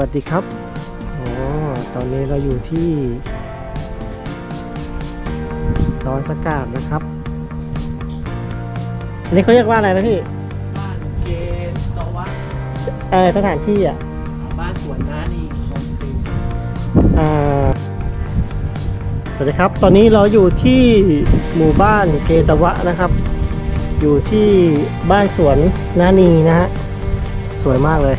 สวัสดีครับอ๋อตอนนี้เราอยู่ที่ดอนสกาดนะครับ อันนี้เขาเรียกว่าอะไรนะพี่ บ้านเกตวัฒน์เออสถานที่อะบ้านสวนน้านีคลองสตรีอ่าสวัสดีครับ ตอนนี้เราอยู่ที่หมู่บ้านเกตวะนะครับ อยู่ที่บ้านสวนนานีนะฮะ สวยมากเลย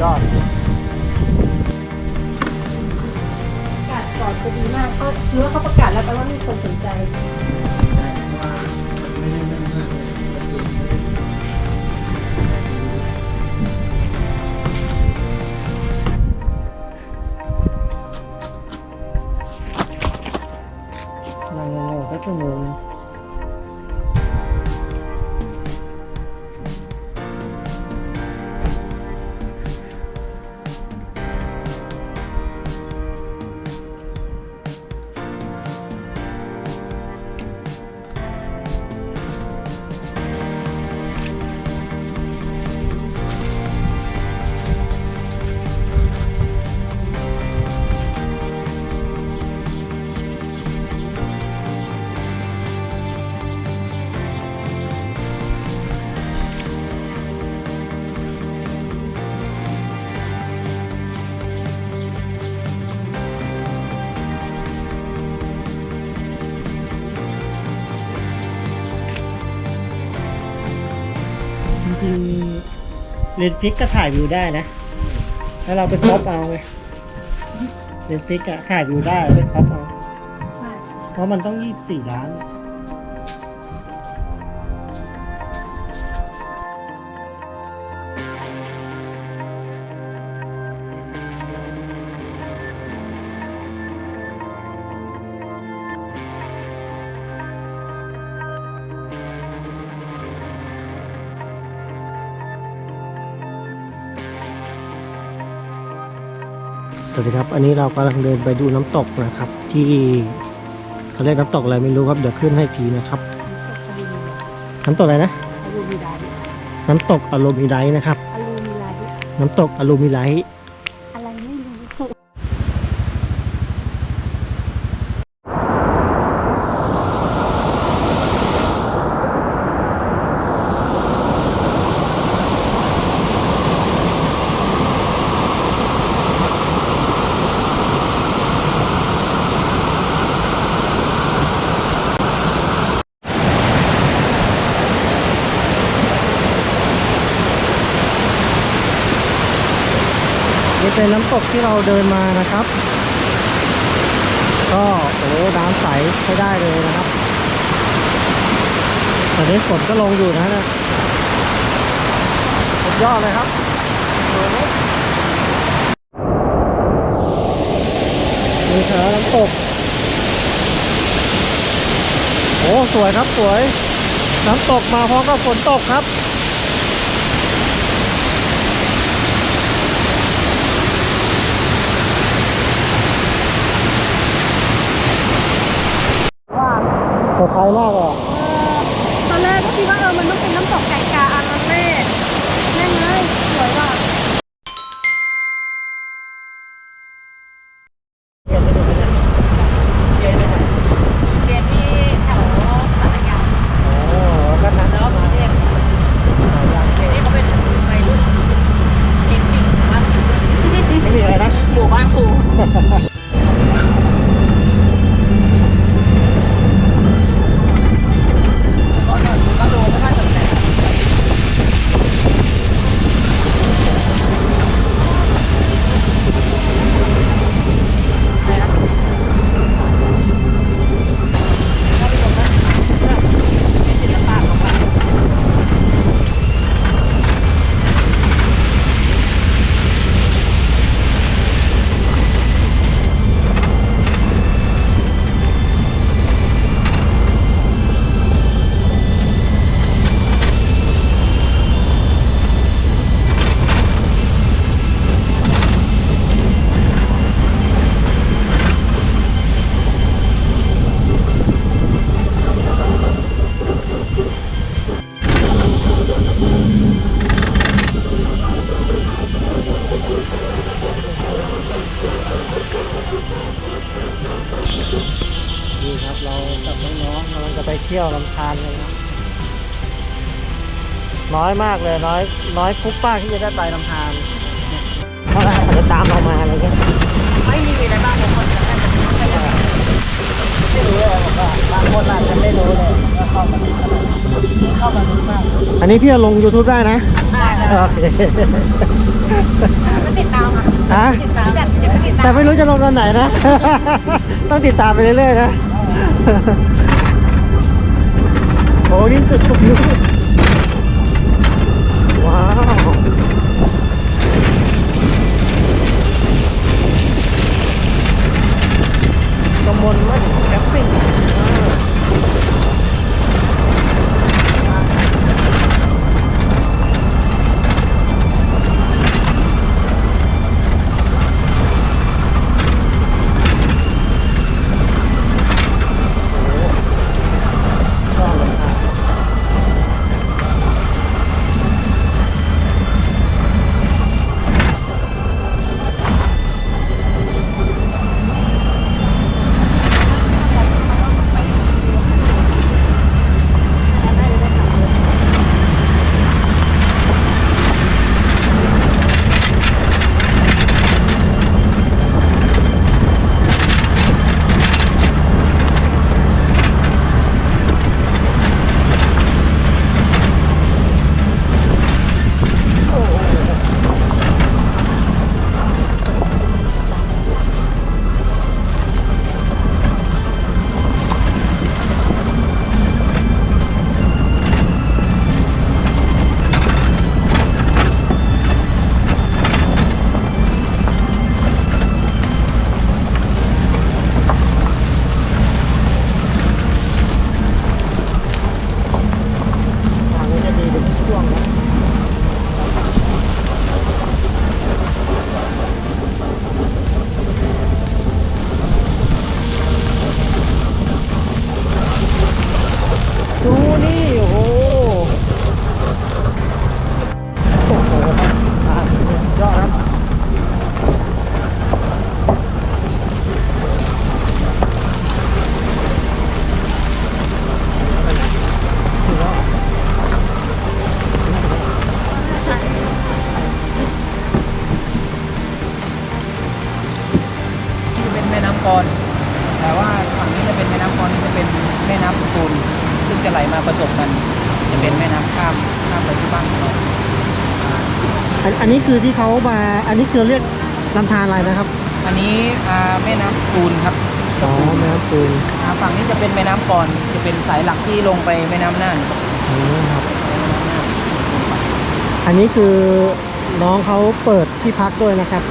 ยอดประกาศก่อนจะดีมากเขาคือว่าเขาประกาศแล้วแต่ว่ามีคนส เลนส์ฟิกก็ถ่ายวิวได้นะ แล้วเราไปครอปเอาไงเลนส์ฟิกอะถ่ายวิวได้ไปครอปเอาใช่เพราะมันต้องยี่สิบสี่ล้าน วัสดีครับ อันนี้เรากำลังเดินไปดูน้ำตกนะครับ ที่เขาเรียกน้ำตกอะไรไม่รู้ครับเดี๋ยวขึ้นให้อีกทีนะครับ น้ำตกอะไรนะอลูมิไลท์น้ำตกอโลมิไลท์นะครับอลูมิไลท์น้ำตกอโลมิไลท์ อะไรไม่รู้ นี่เป็นน้ำตกที่เราเดินมานะครับ ก็โอ้น้ำใสใช้ได้เลยนะครับตอนนี้ฝนก็ลงอยู่นะเนี่ยสุดยอดเลยครับดูนี่นี่ครับน้ำตก โอ้ สวยครับสวย น้ำตกมาพร้อมกับฝนตกครับ สดใสมากเลยอะตอนแรกก็คิดว่าเออมันต้องเป็นน้ำตกไก่ น้อยมากเลยน้อยน้อยคุกป้ากที่จะได้ไปลำธารเนี่ยเพราะอะไรเขาจะตามเรามาอะไรเงี้ยไม่มีอะไรบ้างบางคนจะแค่จะแค่จะไม่รู้เลยผมว่าบางคนอาจจะไม่รู้เลยว่าเข้ามาดูอะไรเข้ามาดูมากอันนี้พี่เอาลง YouTube ได้นะได้นะโอเคไม่ติดตามอะฮะติดตามแต่จะไม่ติดตาแต่มไม่รู้จะลงตอนไหนนะ ต้องติดตามไปเรื่อยๆนะโอ้นี่จุดช คือที่เขามา อันนี้คือเรียกลำธารอะไรนะครับอันนี้อ่าแม่น้ำสตูลครับสอ๋อตูลแม่น้ำปูนอ่าฝั่งนี้จะเป็นแม่น้ำกรจะเป็นสายหลักที่ลงไปแม่น้ำน่านอืมครับ อันนี้คือน้องเขาเปิดที่พักด้วยนะครับ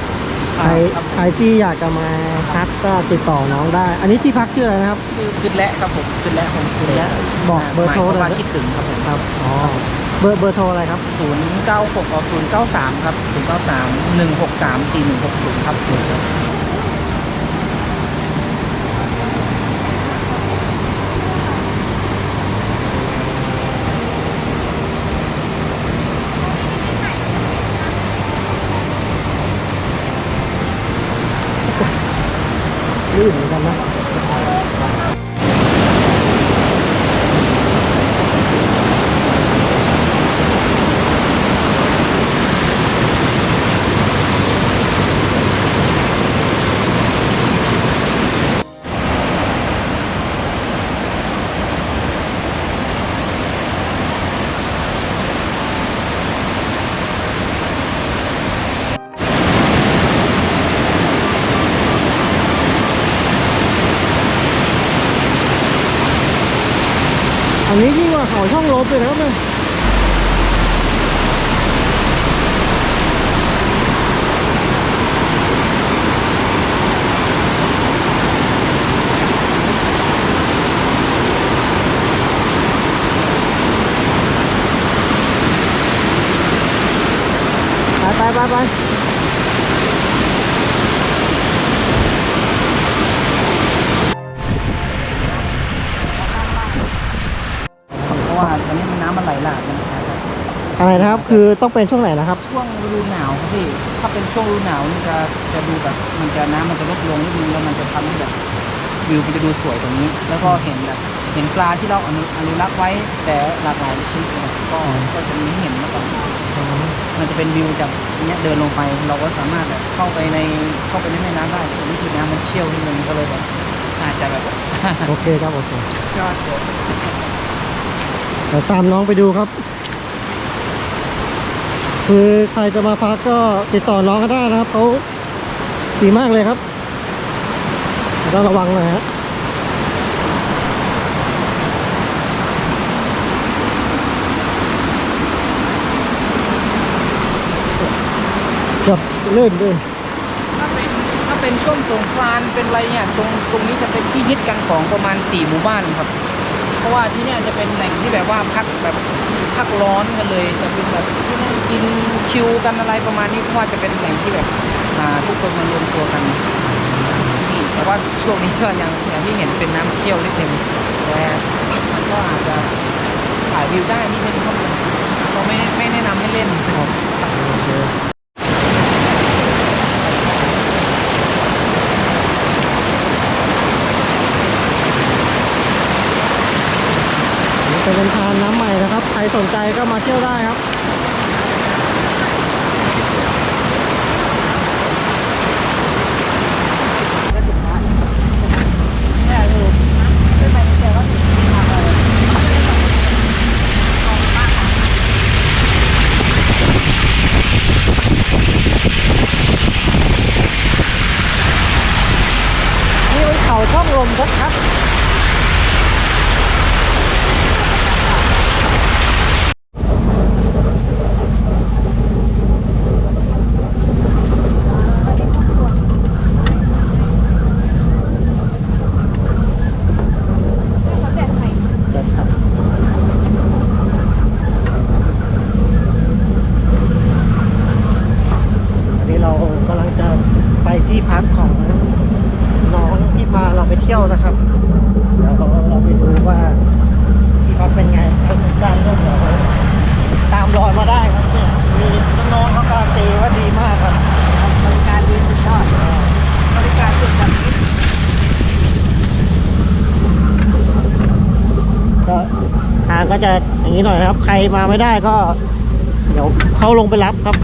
ใครครับใครที่อยากจะมาพักก็ติดต่อน้องได้ อันนี้ที่พักชื่ออะไรนะครับ ชื่อขึ้นและครับผมขึ้นและผมขึ้นและบอกเบอร์โทรหมายความว่าหน่อยคิดถึงครับผมครับอ๋อเบอร์เบอร์โทรอะไรครับศูนย์เก้าหกศูนย์เก้าสามครับศูนย์เก้าสามหนึ่งหกสามสี่หนึ่งหกศูนย์ครับ ลื่นเหมื ว่าเขาช่องลมเลยนะครับเนี่ยไปไปไปไป เพราะว่าตอนนี้มันน้ำมันไหลหลากนะครับ อะไรนะครับ คือต้องเป็นช่วงไหนนะครับช่วงฤดูหนาวครับพี่ถ้าเป็นช่วงฤดูหนาวนี่จะจะดูแบบมันจะน้ำมันจะลดลงนิดนึงแล้วมันจะทำให้แบบวิวมันจะดูสวยกว่านี้ แล้วก็เห็นแบบเห็นห็นปลาที่เราอนุอนุรักษ์ไว้แต่หลากหลายชนิดนะครับก็ก็จะมีให้เห็นแล้วก็มันจะเป็นวิวจากเนี้ยเดินลงไปเราก็สามารถแบบเข้าไปในเข้าไปในแม่น้ำได้แต่นี่คือน้ำมันเชี่ยวนิดนึงก็เลยแบบอาจจะแบบโอเคครับโอเค ยอดเลยเดี๋ยวตามน้องไปดูครับ คือใครจะมาพักก็ติดต่อน้องก็ได้นะครับเขาดีมากเลยครับต้องระวังหน่อยฮะเกือบลื่นด้วยถ้าเป็นถ้าเป็นช่วงสงกรานต์เป็นอะไรเนี่ยตรงตรงนี้จะเป็นที่ฮิตกันของประมาณ4หมู่บ้านครับ เพราะว่าที่เนี่ยจะเป็นแหล่งที่แบบว่าพักแบบพักร้อนกันเลยจะเป็นแบบที่นั่งกินชิลกันอะไรประมาณนี้เพราะว่าจะเป็นแหล่งที่แบบทุกคนมารวมตัวกันนี่แต่ว่าช่วงนี้ก็ยังอย่างที่เห็นเป็นน้ำเชี่ยวนิดนึงแต่มันก็อาจจะถ่ายวิวได้นิดนึงครับก็ไม่ไม่แนะนำให้เล่นครับ เป็นทานน้ำใหม่นะครับ ใครสนใจก็มาเที่ยวได้ครับนี่เป็นเขาช่องลมครับ จัดครับอันนี้เรากำลังจะไปที่พักของน้องที่พาเราไปเที่ยวนะครับ เดี๋ยวเราเราไปดูว่าที่พักเป็นไงใครสนใจก็เดี๋ยวตามรอยมาได้ครับเนี่ยมีน้องๆเขาการันตีว่าดีมากครับ บริการดีสุดยอดบริการสุดแบบนี้ ก็ทาง ก็จะอย่างนี้หน่อยนะครับ ใครมาไม่ได้ก็ เดี๋ยวเขาลงไปรับครับ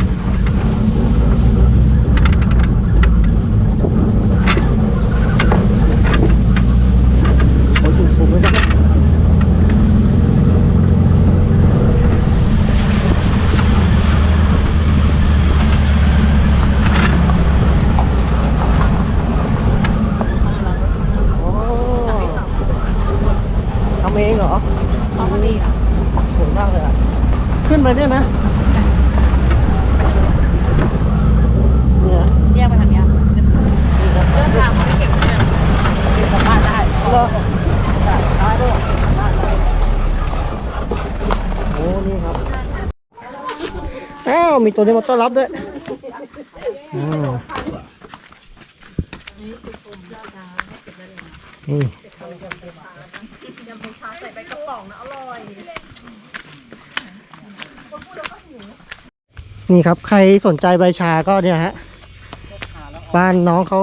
โอ้ยสูงๆเลยนะครับโอ้ทำเองเหรอ เขาก็ดีอะ สวยมากเลยอะ ขึ้นไปเนี่ยนะ เนี่ย แยกไปทางเนี้ย นี่นะ เดินทางมาไม่เก่งเนี่ย สัมภาษณ์ได้เหรอได้ได้ด้วยได้ได้โอ้นี่ครับ อ้าว มี ตัวนี้มาต้อนรับด้วยอืมนี่ใส่ใบกระป๋องนะอร่อยนี่ครับ ใครสนใจใบชาก็เนี่ยฮะ บ้านน้องเขา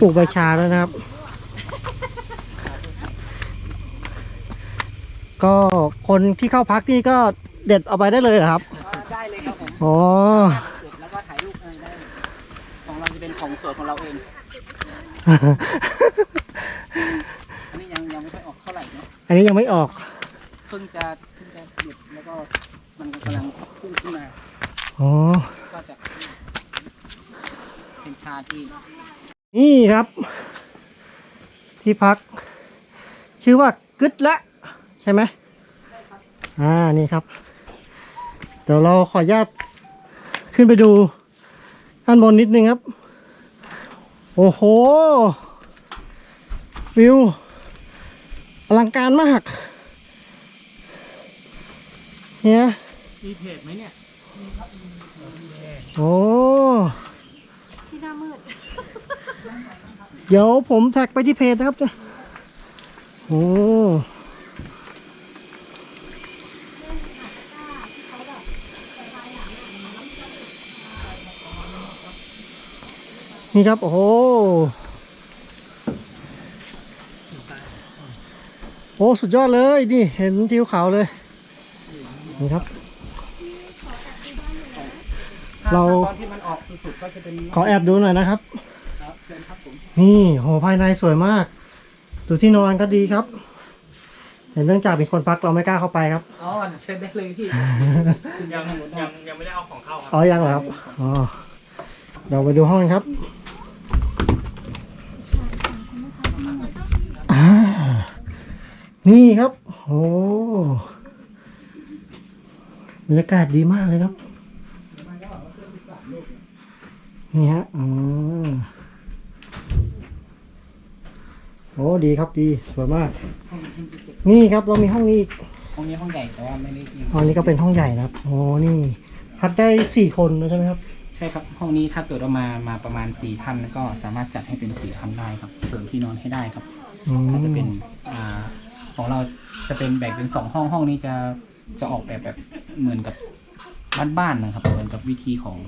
ปลูกใบชาแล้วนะครับ ก็คนที่เข้าพักนี่ก็ เด็ดเอาไปได้เลยเหรอครับ ได้เลยครับผมอ๋อสุดแล้วก็ถ่ายรูปอะไรได้เลยของเราจะเป็นของสดของเราเอง อันนี้ยังยังไม่ค่อยออกเท่าไหร่เนาะ อันนี้ยังไม่ออก เพิ่งจะเพิ่งจะหยุดแล้วก็มันกำลังพุ่งขึ้นมา อ๋อ ก็จะเป็นชาที่นี่ครับ ที่พัก ชื่อว่ากึดละ ใช่ไหมอ่า นี่ครับ เดี๋ยวเราขออนุญาตขึ้นไปดูด้านบนนิดนึงครับ โอ้โห วิว อลังการมาก เนี่ยมีเพจไหมเนี่ยโอ้ที่หน้ามืด เดี๋ยวผมแท็กไปที่เพจนะครับเนี่ยโอ้ นี่ครับ โอ้โหโอ้สุดยอดเลยนี่เห็นทิวเขาเลย นี่ครับ เรา ตอนที่มันออกสุดๆก็จะเป็นขอแอบดูหน่อยนะครับ ครับเชิญครับผมนี่โหภายในสวยมากดูที่นอนก็ดีครับ เห็นเนื่องจากมีคนพักเราไม่กล้าเข้าไปครับ อ๋อเชิญได้เลยพี่ ยังยังยังไม่ได้เอาของเข้าครับ อ๋อยังเหรอครับอ๋อเราไปดูห้องกันครับอ่า นี่ครับ โอ้บรรยากาศดีมากเลยครับ นี่ฮะอ๋อโอ้ดีครับดีสวยมาก นี่ครับเรามีห้องนี้อีกห้องนี้ห้องใหญ่แต่ว่าไม่ได้ยิงห้องนี้ก็เป็นห้องใหญ่นะครับโอ้นี่พักได้สี่คนนะใช่ไหมครับ ใช่ครับ ห้องนี้ถ้าเกิดว่ามามาประมาณสี่ท่านก็สามารถจัดให้เป็นสี่ท่านได้ครับเสริมที่นอนให้ได้ครับ อืม ก็จะเป็นอ่า ของเราจะเป็นแบ่งเป็นสองห้องห้องนี้จะจะออกแบบแบบเหมือนกับบ้านๆนะครับ เหมือนกับวิธีของ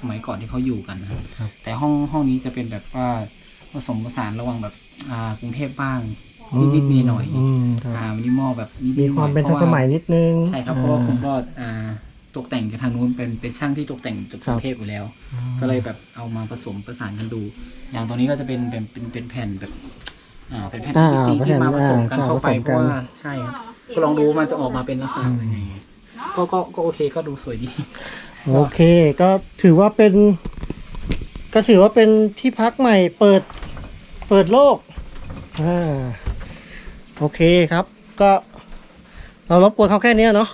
สมัยก่อนที่เขาอยู่กันนะครับครับแต่ห้องห้องนี้จะเป็นแบบว่าผสมผสานระหว่างแบบ อ่ากรุงเทพบ้างนิดๆหน่อยอืมคๆรับอ่ามินิมอลแบบนิดๆมีความเป็นหทัอนยๆสมัยนิดนึง ใช่ครับเพราะว่าผมก็อ่าตกแต่งจากทางนู้นเป็นเป็นช่างที่ตกแต่งจากกรุงเทพอยู่แล้วอ่าก็เลยแบบเอามาผสมประสานกันดู อย่างตัวนี้ก็จะเป็นเป็นเป็นเป็นแผ่นแบบ อ่าเป็นแผ่น อ่า PVC ที่มาผสมกันอ่าเข้าไปผสมเพกัน ราะว่าใช่ครับก็ลองดูว่ามันจะออกมาเป็นลักษณะยังไงก็ก็ก็โอเคก็ดูสวยดี โอเค ก็ถือว่าเป็น ก็ถือว่าเป็นที่พักใหม่เปิดเปิดโลกอ่าโอเคครับ ก็ เรารบกวนเขาแค่เนี้ยเนาะ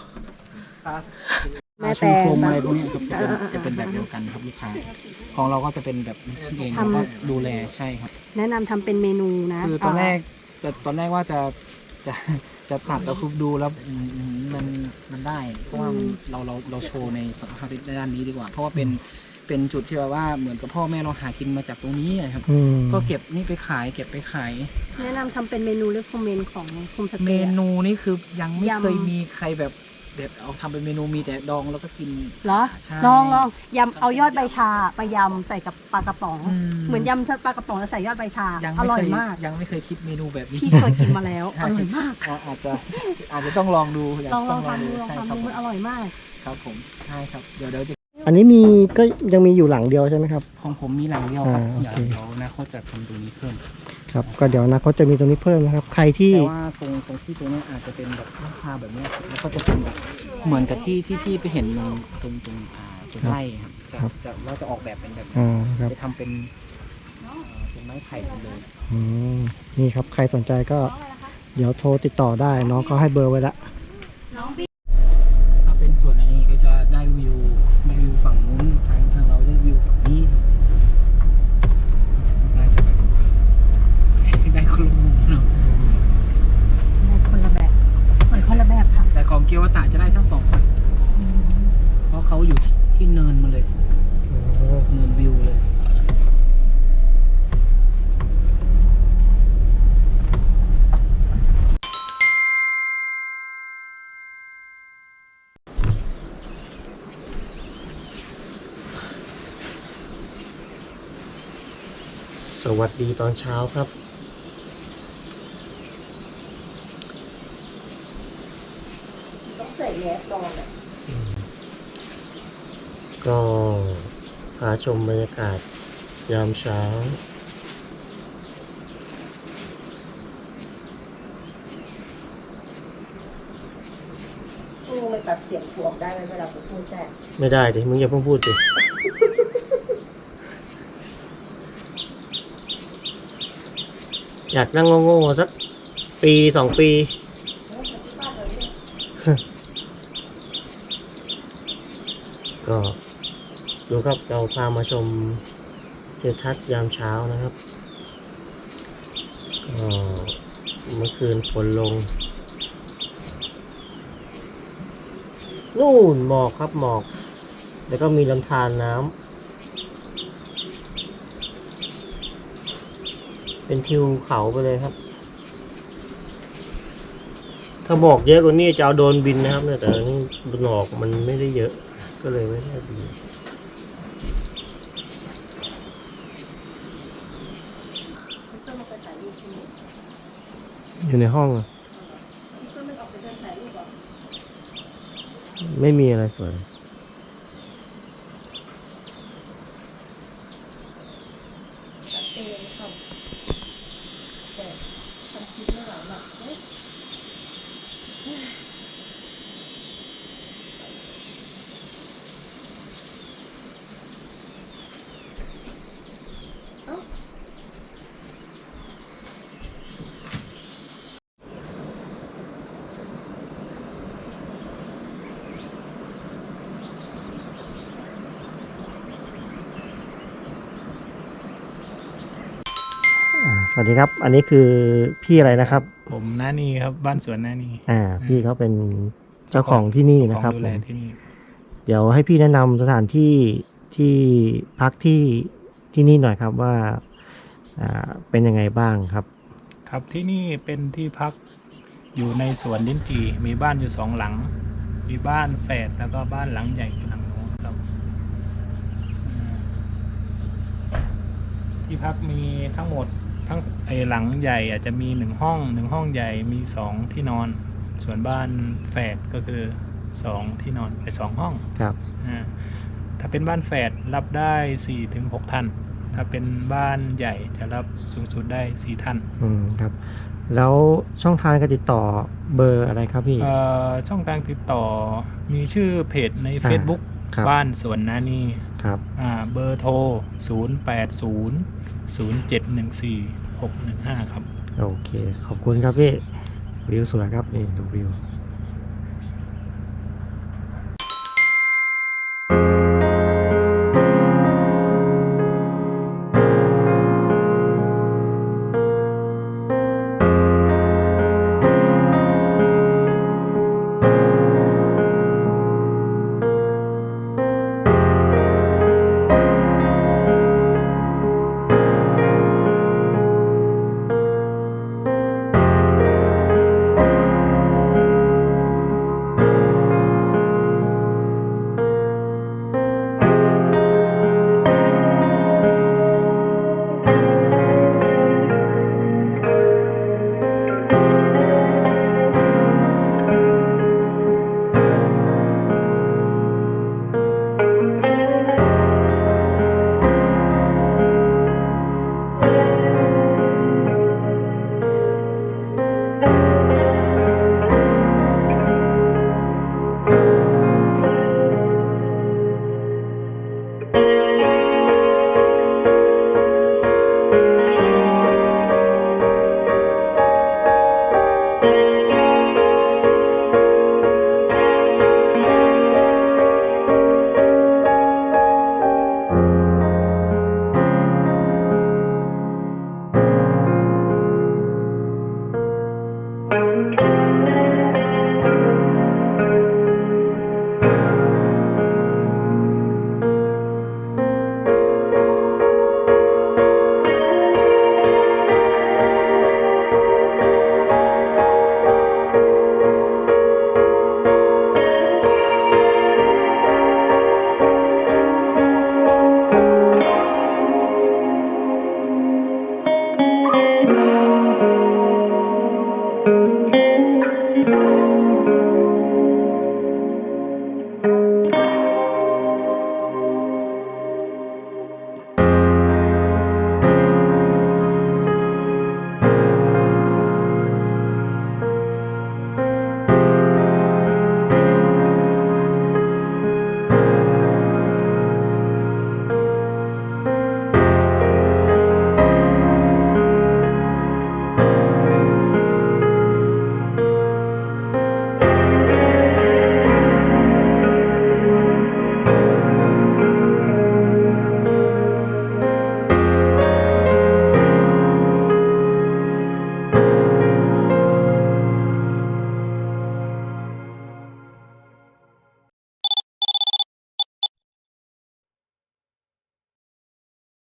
แม่ชุแต่มโคมอะไรพวกเนี้ยครับจะเป็นจะเป็นแบบเดียวกันครับลูกค้าของเราก็จะเป็นแบบเองเราก็ดูแลใช่ครับ แนะนำทำเป็นเมนูนะคือตอนแรกแต่ตอนแรกว่าจะจะจะตัดแล้วคุกดูแล้วอืมอืมมันมันได้ เพราะว่ามันเราเราเราโชว์ในสภาพในด้านนี้ดีกว่า เพราะว่าเป็นเป็นจุดที่แบบว่าเหมือนกับพ่อแม่เราหากินมาจากตรงนี้อะครับ อืมก็เก็บนี่ไปขาย เก็บไปขาย แนะนำทำเป็นเมนูหรือคอมเมนต์ของโฮมสเมเตย์ นูนี่คือยังไม่ยำ เคยมีใครแบบ แบบเอาทำเป็นเมนูมีแต่ดองแล้วก็กิน เหรอใช่ลองลองยำเอายอดใบชาไปยำใส่กับปลากระป๋อง อืม เหมือนยำปลากระป๋องแล้วใส่ยอดใบชายังอไม่ร่อเคยยมาก ยังไม่เคยคิดเมนูแบบนี้พี่เคยกินมาแล้วใช่อร่อยมากอ่าอาจจะอาจจะต้องลองดูยากลองลองต้ทำดูลองใช่ทำครับดูมันอร่อยมาก ครับผมใช่ครับเดี๋ยวเดี๋ยวจะอันนี้มีก็ยังมีอยู่หลังเดียวใช่ไหมครับ ของผมมีหลังเดียวครับอ่าโอเดี๋ยวเค เดี๋ยวนะเขาจะทำตรงนี้เพิ่ม ครับก็เดี๋ยวอนะเขาจะมีตรงนี้เพิ่มนะครับ ใครที่แต่ว่าตรงตรงที่ตรงเนี้ยอาจจะเป็นแบบราคาแบบเนี้ยครับแล้วก็จะเป็นแบบเหมือนกับที่ที่พี่ไปเห็นตรงตรงอ่าตรงไร่ครับจะจะเราจะออกแบบเป็นแบบอ่าครับจะทำเป็นเอ่อเป็นไม้ไผ่หมดเลยอืมนี่ครับใครสนใจก็ เดี๋ยวโทรติดต่อได้น้องเขาให้เบอร์ไว้ละถ้าเป็นส่วนอันนี้ก็จะได้วิวได้วิวฝั่งนู้นทางทางเราได้วิวฝั่งนี้ได้จะแบบได้คนละมุมเนาะ คนละแบบสวยคนละแบบค่ะ แต่ของเกียวตะจะได้ทั้งสองฝั่งเพราะเขาอยู่ที่เนินมาเลย เนินวิวเลย สวัสดีตอนเช้าครับ ต้องใส่แมสตอน ก็พาชมบรรยากาศยามเช้า กูมันตัดเสียงถ่วงได้ไหมเวลาพูดแทรกไม่ได้ดิมึงอย่าเพิ่งพูดดิอยากนั่งโง่ๆสักปีสองปี ก็ ดูครับเราพามาชมเจทัศน์ยามเช้านะครับก็เมื่อคืนฝนลง นู่นหมอกครับหมอก แล้วก็มีลำธารน้ำเป็นทิวเขาไปเลยครับ ถ้าหมอกเยอะกว่านี้จะเอาโดนบินนะครับ แต่นนี่หมอกมันไม่ได้เยอะ ก็เลยไม่ได้บิน อยู่ในห้อง ไม่มีอะไรสวย สวัสดีครับ อันนี้คือพี่อะไรนะครับ ผมนานีครับบ้านสวนนานีอ่า พี่เขาเป็นเจ้าของที่นี่นะครับของดูผแลมที่นี่เดี๋ยวให้พี่แนะนำสถานที่ที่พักที่ที่นี่หน่อยครับว่าอ่าเป็นยังไงบ้างครับ ครับที่นี่เป็นที่พักอยู่ในสวนลิ้นจี่มีบ้านอยู่สองหลัง มีบ้านแฝดแล้วก็บ้านหลังใหญ่อยู่หลังโน้นครับอ่าที่พักมีทั้งหมด ทั้งไอหลังใหญ่อาจจะมีหนึ่งห้องหนึ่งห้องใหญ่มีสองที่นอน ส่วนบ้านแฝดก็คือสองที่นอนไปสองห้องครับอ่าถ้าเป็นบ้านแฝดรับได้4ี่ถึงหท่าน ถ้าเป็นบ้านใหญ่จะรับสูงสุดได้4ท่านอืมครับ แล้วช่องทางการติดต่อเบอร์อะไรครับพี่ เอ่อช่องทางติดต่อมีชื่อเพจในอ่า Facebook ครับ บ้านสวนนานีครับ อ่าเบอร์โทร 0 8 0 0 7 1 4 6 1 5 ครับ โอเค ขอบคุณครับพี่ วิวสวยครับ นี่ ดูวิว